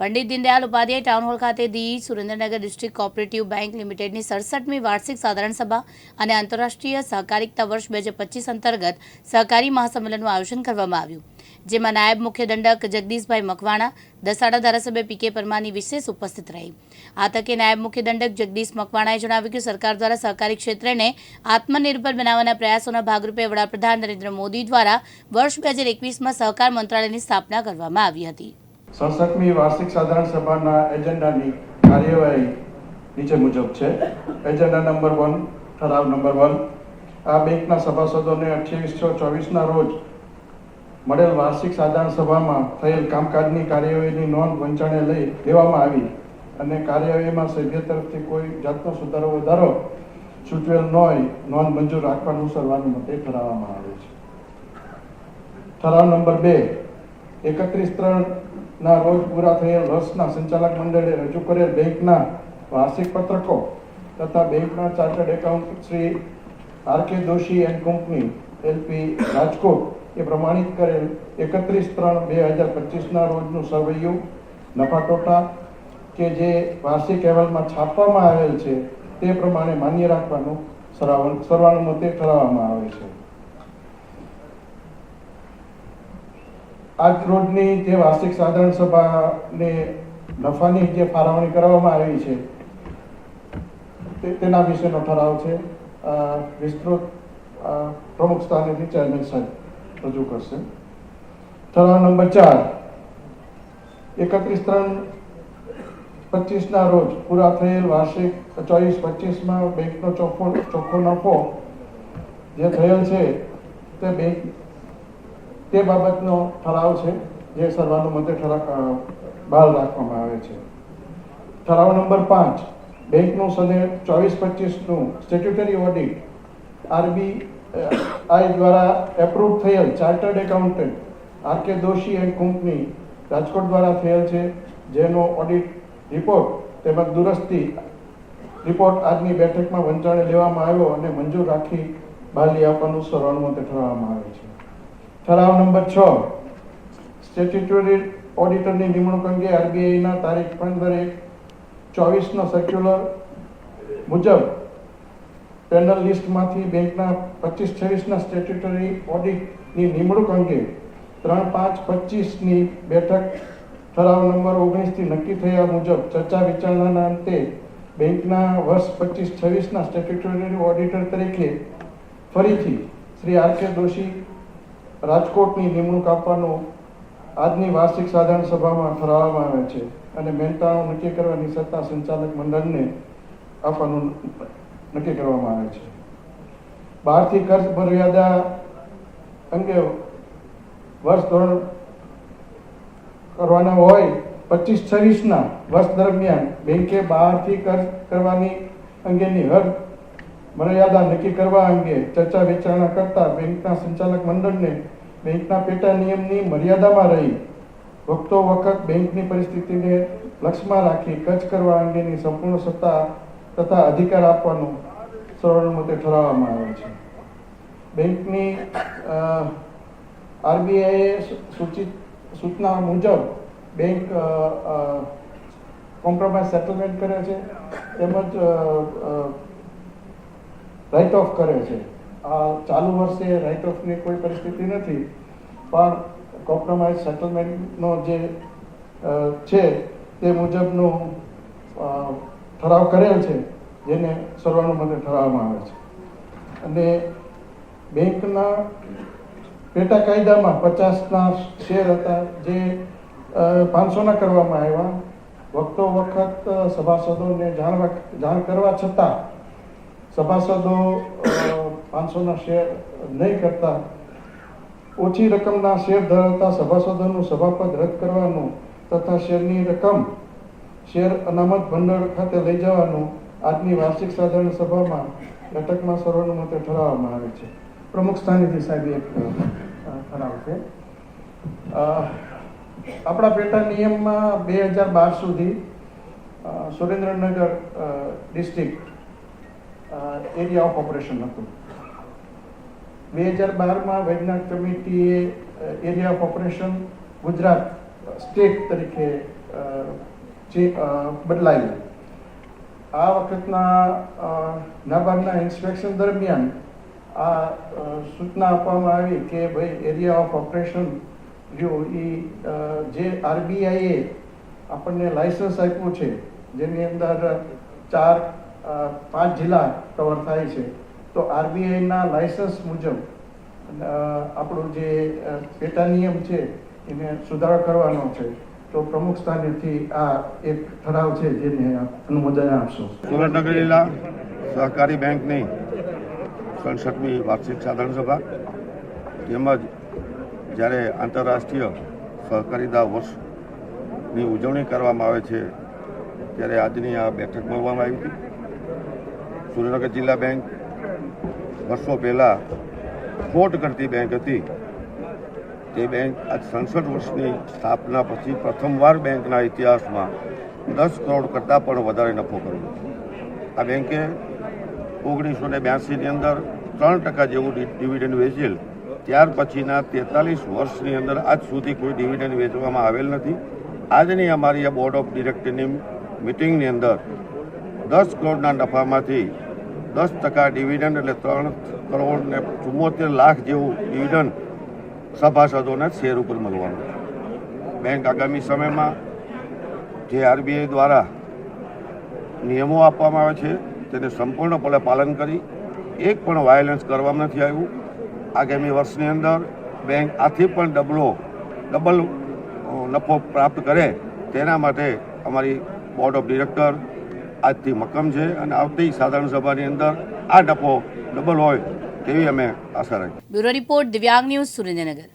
Pandit Deendayal Upadhyay town hall ખાતે the Surendranagar district cooperative bank લિમિટેડની સડસઠમી વાર્ષિક સાધારણ સભા અને આંતરરાષ્ટ્રીય સહકારિતા વર્ષ બે હજાર પચીસ અંતર્ગત સહકારી મહાસંમેલનનું આયોજન કરવામાં આવ્યું. જેમાં નાયબ મુખ્ય દંડક જગદીશભાઈ મકવાણા, દસાડા ધારાસભ્ય પી કે પરમારની વિશેષ ઉપસ્થિત રહી. આ તકે નાયબ મુખ્ય દંડક જગદીશ મકવાણાએ જણાવ્યું કે સરકાર દ્વારા સહકારી ક્ષેત્રને આત્મનિર્ભર બનાવવાના પ્રયાસોના ભાગરૂપે વડાપ્રધાન નરેન્દ્ર મોદી દ્વારા વર્ષ બે હજાર એકવીસમાં સહકાર મંત્રાલયની સ્થાપના કરવામાં આવી હતી. સડસઠમી વાર્ષિક સાધારણ સભાના એજન્ડાની કાર્યવાહી નીચે મુજબ છે. એજન્ડા નંબર વન, ઠરાવ નંબર વન. આ બેંકના સભાસદોને અઠ્યાવીસ છ ચોવીસના રોજ મળેલ વાર્ષિક સાધારણ સભામાં થયેલ કામકાજની કાર્યવાહીની નોંધ વંચાણે લઈ લેવામાં આવી અને કાર્યવાહીમાં સભ્ય તરફથી કોઈ જાતનો સુધારો વધારો સૂચવેલ ન હોય નોંધ મંજૂર રાખવાનું સર્વાનુમતે ઠરાવવામાં આવે છે. ઠરાવ નંબર બે, એકત્રીસ ત્રણ ના રોજ પૂરા થયેલ વર્ષના સંચાલક મંડળે રજૂ કરેલ બેંકના વાર્ષિક પત્રકો તથા બેંકના chartered account Shri R K Doshi and company LP Rajkot એ પ્રમાણિત કરેલ એકત્રીસ ત્રણ બે હજાર પચીસના રોજનું સરવૈયું નફાટોટા કે જે વાર્ષિક અહેવાલમાં છાપવામાં આવેલ છે તે પ્રમાણે માન્ય રાખવાનું સર્વાનુ- સર્વાનુમતે ઠરાવવામાં આવે છે. આજ રોજની જે વાર્ષિક સાધારણ સભાને નફાની જે ફાળવણી કરવામાં આવી છે તેના વિશેનો ઠરાવ છે. વિસ્તૃત પ્રમુખ સ્થાનેથી ચેરમેન સાહેબ રજૂ કરશે. ઠરાવ નંબર ચાર. એકત્રીસ ત્રણ પચીસના રોજ પૂરા થયેલ વાર્ષિક ચોવીસ પચીસમાં બેંકનો ચોખ્ખો ચોખ્ખો નફો જે થયેલ છે, તે બેંક તે બાબતનો ઠરાવ છે, જે સર્વાનુમતે ઠરાવ બહાર રાખવામાં આવે છે. ઠરાવ નંબર પાંચ, બેંકનું સને ચોવીસ પચીસનું સ્ટેટ્યુટરી ઓડિટ આરબી આઈ દ્વારા એપ્રુવ થયેલ chartered accountant R K Doshi and company Rajkot દ્વારા થયેલ છે, જેનો ઓડિટ રિપોર્ટ તેમજ દુરસ્તી રિપોર્ટ આજની બેઠકમાં વંચાણે લેવામાં આવ્યો અને મંજૂર રાખી બહાલી આપવાનું સર્વાનુમતે ઠરાવવામાં આવે છે. ઠરાવ નંબર છ. સ્ટેચ્યુટરી ઓડિટરની નિમણૂક અંગે આરબીઆઈના તારીખ પંદર એક ચોવીસનો સર્ક્યુલર મુજબ પેનલ લિસ્ટમાંથી બેંકના પચીસ છવ્વીસના સ્ટેચ્યુટરી ઓડિટની નિમણૂક અંગે ત્રણ પાંચ પચીસની બેઠક ઠરાવ નંબર ઓગણીસથી નક્કી થયા મુજબ ચર્ચા વિચારણાના અંતે બેંકના વર્ષ પચીસ છવ્વીસના સ્ટેચ્યુટરી ઓડિટર તરીકે ફરીથી શ્રી આર કે દોશી રાજકોટની નિમણૂક આપવાનું આજની વાર્ષિક સાધારણ સભામાં ઠરાવવામાં આવે છે અને મહેનતાણું નક્કી કરવાની સત્તા સંચાલક મંડળને આપવાનું નક્કી કરવામાં આવે છે. બહારથી ખર્ચ મર્યાદા અંગે વર્ષ ધોરણ કરવાના હોય પચીસ છવ્વીસના વર્ષ દરમિયાન બેંકે બહારથી ખર્ચ કરવાની અંગેની હદ મર્યાદા નક્કી કરવા અંગે ચર્ચા વિચારણા કરતા બેંકના સંચાલક મંડળને બેંકના પેટા નિયમની મર્યાદામાં રહી. વખતો વખત બેંકની પરિસ્થિતિને લક્ષમાં રાખી કચ્છ કરવા અંગેની સંપૂર્ણ સત્તા તથા અધિકાર આપવાનું સર્વાનુમતે ઠરાવવામાં આવે છે. બેંકની આરબીઆઈએ સૂચિત, સૂચના મુજબ બેંક કોમ્પ્રોમાઇઝ સેટલમેન્ટ કરે છે. તેમજ રાઇટ ઓફ કરે છે. આ ચાલુ વર્ષે રાઇટ ઓફની કોઈ પરિસ્થિતિ નથી, પણ કોમ્પ્રોમાઇઝ સેટલમેન્ટનો જે છે તે મુજબનો ઠરાવ કરેલ છે, જેને સર્વાનુમતે ઠરાવવામાં આવે છે. અને બેંકના પેટા કાયદામાં પચાસના શેર હતા, જે પાંચસોના કરવામાં આવ્યા. વખતો વખત સભાસદોને જાણવા, જાણ કરવા છતાં સભાસદો પાંચસોના શેર નહીં કરતા. ઓછી રકમના શેર ધરાવતા સભાસદોનું સભાપદ રદ કરવાનું તથા શેરની રકમ શેર અનામત ભંડોળ ખાતે લઈ જવાનું આજની વાર્ષિક સાધારણ સભામાં બેઠકમાં સર્વાનુમતે ઠરાવવામાં આવે છે. પ્રમુખ સ્થાનેથી સાહેબ એક ઠરાવ છે. આપણા પેટા નિયમમાં બે હજાર બાર સુધી Surendranagar district area of operation હતું. બે હજાર બારમાં વૈજ્ઞાનિક કમિટીએ area of operation Gujarat state તરીકે જે બદલાયું. આ વખતના નાબાર્ડના ઇન્સ્પેક્શન દરમિયાન આ સૂચના આપવામાં આવી કે ભાઈ એરિયા ઓફ ઓપરેશન જો એ જે આરબીઆઈએ આપણને લાઇસન્સ આપ્યું છે, જેની અંદર ચાર પાંચ જિલ્લા કવર થાય છે. તો આરબીઆઈના લાયસન્સ મુજબ આપણું જે પેટા નિયમ છે, એને સુધારો કરવાનો છે. તો પ્રમુખ સ્થાનેથી આ એક ઠરાવ છે, જેને અનુમોદન આપશો. સુરેન્દ્રનગર જિલ્લા સહકારી બેંકની સડસઠમી વાર્ષિક સાધારણ સભા, તેમજ જ્યારે આંતરરાષ્ટ્રીય સહકારીતા વર્ષની ઉજવણી કરવામાં આવે છે, ત્યારે આજની આ બેઠક મળવામાં આવી હતી. સુરેન્દ્રનગર જિલ્લા બેંક વર્ષો પહેલાં ખોટ કરતી બેંક હતી. તે બેંક આજ સડસઠ વર્ષની સ્થાપના પછી પ્રથમવાર બેંકના ઇતિહાસમાં દસ કરોડ કરતાં પણ વધારે નફો કર્યો. આ બેંકે ઓગણીસો ને બ્યાસીની અંદર ત્રણ ટકા જેવું ડિવિડન્ડ વેચેલ. ત્યાર પછીના તેતાલીસ વર્ષની અંદર આજ સુધી કોઈ ડિવિડન્ડ વેચવામાં આવેલ નથી. આજની અમારી આ બોર્ડ ઓફ ડિરેક્ટરની મિટિંગની અંદર દસ કરોડના નફામાંથી દસ ટકા ડિવિડન્ડ એટલે ત્રણ કરોડ ને ચુમ્મોતેર લાખ જેવું ડિવિડન્ડ સભાસદોને શેર ઉપર મળવાનું બેંક આગામી સમયમાં જે આરબીઆઈ દ્વારા નિયમો આપવામાં આવે છે, તેને સંપૂર્ણપણે પાલન કરી, એક પણ વાયોલન્સ કરવામાં નથી આવ્યું. આગામી વર્ષની અંદર બેંક આથી પણ ડબલો, ડબલ નફો પ્રાપ્ત કરે તેના માટે અમારી બોર્ડ ઓફ ડિરેક્ટર આજથી મક્કમ છે અને આવતી સાધારણ સભાની અંદર આ નફો ડબલ હોય તેવી અમે આશા રાખી bureau report Divyang news Surendranagar.